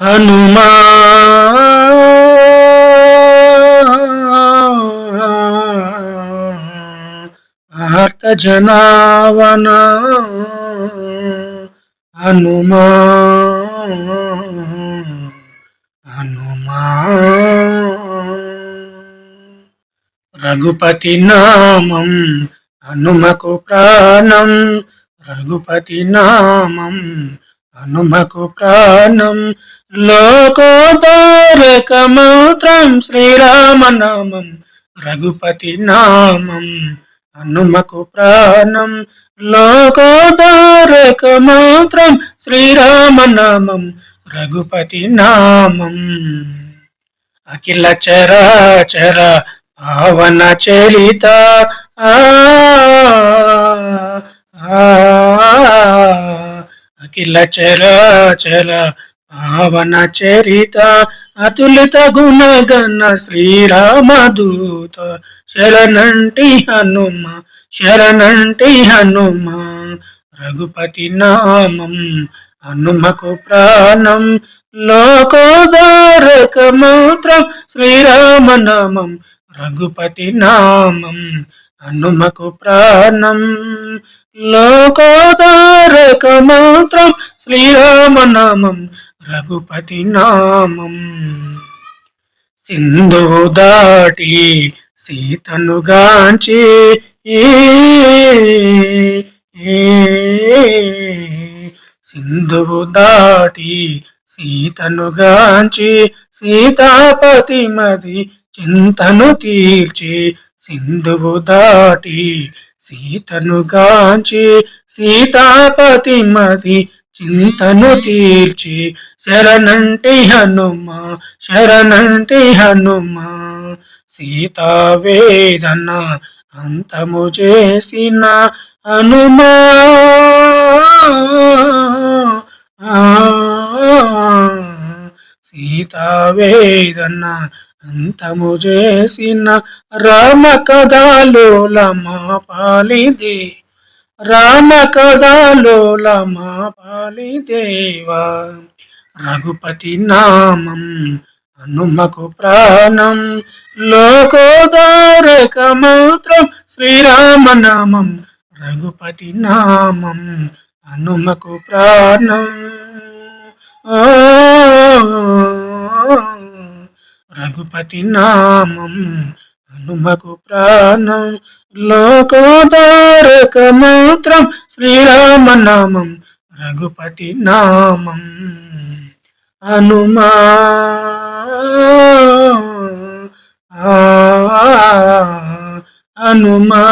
హనుమా జనావన హనుమా హనుమా రఘుపతి నామం హనుమకు ప్రాణం రఘుపతి నామం హనుమకు ప్రాణం లోకోదారకమూత్రం శ్రీరామనామం రఘుపతి నామం. హనుమకు ప్రాణం లోకోదారకమూత్రం శ్రీరామనామం రఘుపతి నామం. అఖిల చరాచర పావన చరిత ఆ, అఖిల చరాచర పావన చరిత అతులిత గుణగణ శ్రీరామదూత. శరణంటి హనుమ శరణంటి హనుమ. రఘుపతి నామం హనుమకు ప్రాణం. లోకోదారక మంత్రం శ్రీరామనామం రఘుపతి నామం హనుమకు ప్రాణం. లోకోదారక మంత్రం శ్రీరామనామం రఘుపతి నామం. సింధు దాటి సీతను గాంచి సింధువు దాటి సీతను గాంచి సీతాపతి మది చింతను తీర్చి సింధువు దాటి సీతను గాంచి సీతాపతి మతి చింతను తీర్చి శరణంటి హనుమ శరణంటి హనుమ. సీత వేదన అంతము చేసిన హనుమా. వేదన అంతము చేసిన రామ కథలోల మా పాలిదే. రామ కథలోల మా పాలిదేవా. రఘుపతి నామం హనుమకు ప్రాణం. లోకోదారక మంత్రం శ్రీరామనామం రఘుపతి నామం హనుమకు ప్రాణం ఆ, రఘుపతి నామం హనుమకు ప్రాణం లోకోదారక మంత్రం శ్రీరామ నామం రఘుపతి నామం. హనుమా హనుమా